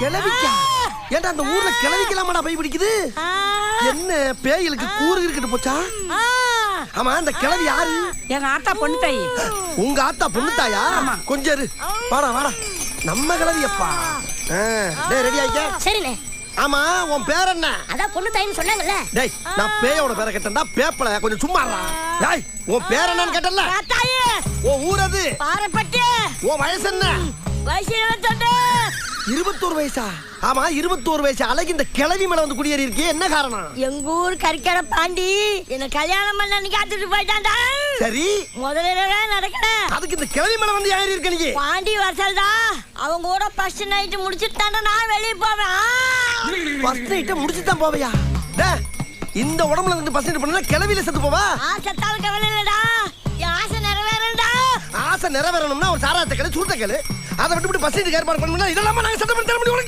கிளவிக்கா. ஏன்டா அந்த ஊர்ல கிளவிக்கலாமாடா பை பிடிக்குது? என்ன பேய்களுக்கு கூறு இருக்கிட்டு போச்சா. ஆமா அந்த கிளவி யாரு? எங்க ஆத்தா பொண்ணு தாயி. உங்க ஆத்தா பொண்ணு தாயா? கொஞ்சம் இரு. வாடா வாடா. நம்ம கிளவியப்பா. டேய் ரெடி ஆயிக்க சரிண்ணே. ஆமா உன் பேர் என்ன? அதான் பொண்ணு தாயின்னு சொன்னாங்கல்ல. டேய் நான் பேயோட பேரை கேட்டேன்டா பேப்பல. கொஞ்சம் சும்மா. டேய் உன் பேர் என்னன்னு கேட்டல தாயே. உன் ஊர் அது பாறைப்பட்டு உன் வயசு என்ன? வயசு இருபத்தோரு வயசா? ஆமா இருபத்தோரு வயசு. அழகு இந்த கிளவி மேல வந்து குடியேறி இருக்கே. என்ன காரணம்? எங்க ஊர் கறிக்கடை பாண்டி. என்ன கல்யாணம் பண்ண காத்துட்டு போயிட்டான்டா. சரி. முதல்ல நடக்கல. அதுக்கு இந்த கிளவி மேல வந்து ஏறி இருக்க நீ பாண்டி வரசல்டா அவங்க கூட ஃபர்ஸ்ட் நைட் முடிச்சுட்டு தாண்டா நான் வெளியே போவேன்! ஃபர்ஸ்ட் நைட்ட முடிச்சு தான் போவையா? இந்த உடம்புல இருந்து ஃபர்ஸ்ட் நைட் பண்ணா கிளவில செத்து போவா? ஆசைத்தால் கவலை இல்லடா. ஆசை நிறைவேறணும்னா ஒரு சாராயத்தை கேளு சூட்ட கேளு. அதை விட்டு விட்டு பஸ் ஏற்பாடு பண்ணணும்னா இதெல்லாம் நாங்கள் சத்தம் பண்ணி தர முடியும்